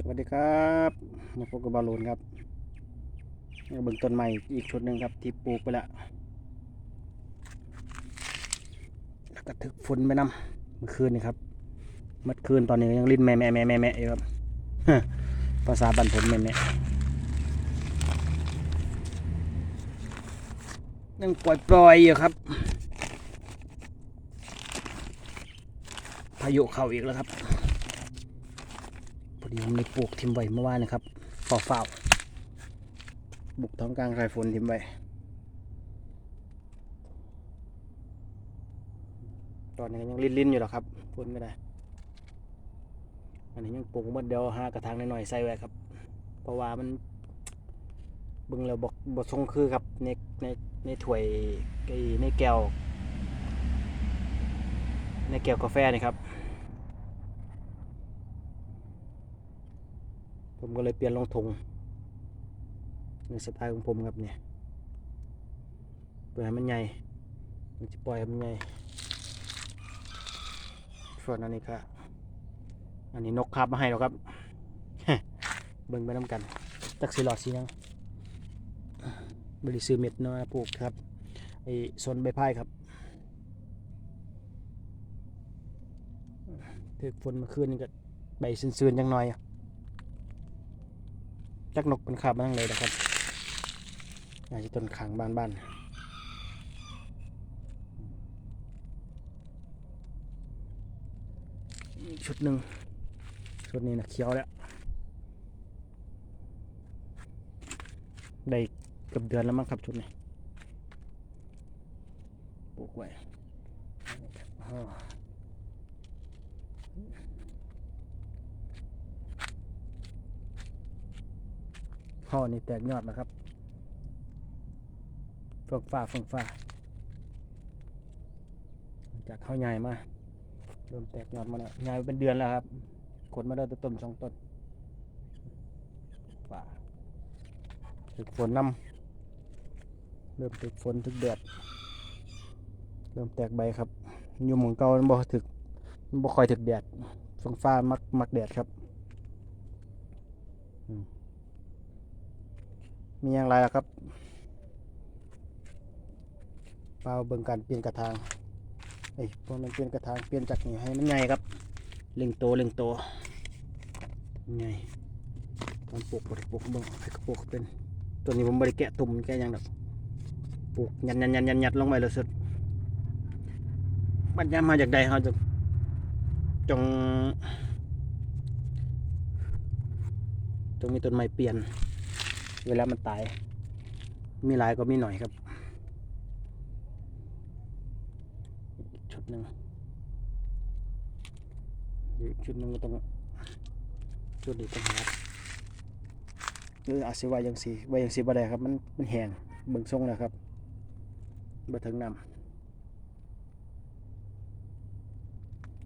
สวัสดีครับมาพบกับบอลลูนครับเบิ่งต้นใหม่อีกชุดหนึ่งครับที่ปลูกไปแล้วแล้วก็ถึกฝนไปนำเมื่อคืนนี่ครับเมื่อคืนตอนนี้ยังลิ้นแม่แม่แม่แม่แม่อยู่ครับภาษาบันผมแม่แม่ยังปล่อยปล่อยอยู่ครับ พายุเข้าอีกแล้วครับ อดีผมได้ปลูกทิมไว้เมื่อวานนะครับฝ่าฝ้าบุกท้องกลางสายฝนทิมไว้ตอนนี้ยังลิ้นๆอยู่หรอครับฝนก็ได้ อันนี้ยังปลูกมดเดียวห้ากระถางหน่อยๆใส่ไว้ครับ เพราะว่ามันบิ่งแล้วบอกบททรงคือครับในในในถ้วยในแก้ว ในแก้วกาแฟนี่ครับ ผมก็เลยเปลี่ยนลงถุงในสไตล์ของผมครับเนี่ยเพื่อให้มันใหญ่มันจะปล่อยให้มันใหญ่ส่วนอันนี้ก็อันนี้นกคาบมาให้แล้วครับ เบิ่งไปน้ำกันจักสีหลอดสียังบริซื้อเม็ดมาปลูกครับไอ้สนใบพายครับถือฝนมาคืนนี่ก็ใบซื่นๆจังหน่อยอะ จักนกเป็นขาบมาทั้งเลยนะครับอาจจะต้นขังบ้านบ้านชุดหนึ่งชุดนี้นะเขียวแล้วได้เกือบเดือนแล้วมั้งครับชุดนี้ปลูกไว้อ้าว ห่อนี่แตกยอดนะครับเฟื่องฟ้าเฟื่องฟ้า จากข้าวใหญ่มาเริ่มแตกยอดมาแล้วใหญ่เป็นเดือนแล้วครับขนมาได้แต่ต้นสองต้นฟ้าถึกฝนน้ำเริ่มถึกฝนถึกแดดเริ่มแตกใบครับอยู่หมุงเก่ามันบ่ถึกมันบ่คอยถึกแดดฟงฟ้ามักมักแดดครับมี มีอย่างไรล่ะครับเปล่าเบิ่งการเปลี่ยนกระถางเอ้ยพอมันเปลี่ยนกระถางเปลี่ยนจากนี่ให้มันใหญ่ครับเล็งโตเล็งโตใหญ่ตอนปลูกบริปลูกเบิ่งให้กระปลูกเป็นตัวนี้ผมบริแกะตุ่มแกะยังดอกปลูกยันยันยันยันยัดลงไปเลยสุดบัดยามมาจากใดเขาจะจงจงมีต้นไม้เปลี่ยน เวลามันตาย มีหลายก็มีหน่อยครับชุดหนึ่งอีกชุดหนึ่งก็ต้องชุดนี้ต้องหาหรืออาจสิว่ายังสีว่ายังสีบ่ได้ครับ มันมันแห้งเบิ่งทรงแล้วครับบ่ถึงน้ำ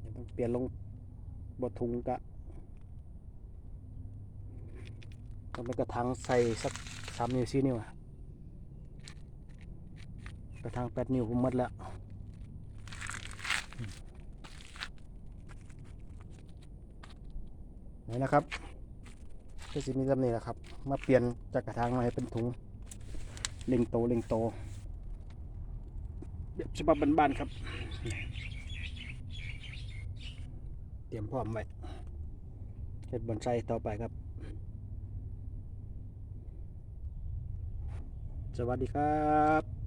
เดี๋ยวต้องเปลี่ยนลงบทุงกะ ต้องเป็นกระถางใส่สักสามนิ้วสี่นิ้วอะกระถางแปดนิ้วผมหมดแล้วนี่นะครับก็สิมีตำหนิแหละครับ มาเปลี่ยนจากกระถางมาให้เป็นถุงเล็งโตเล็งโตแบบฉบับบ้านๆครับ เตรียมพร้อมไว้เฮ็ดบอนไซต่อไปครับ วัสดีครับ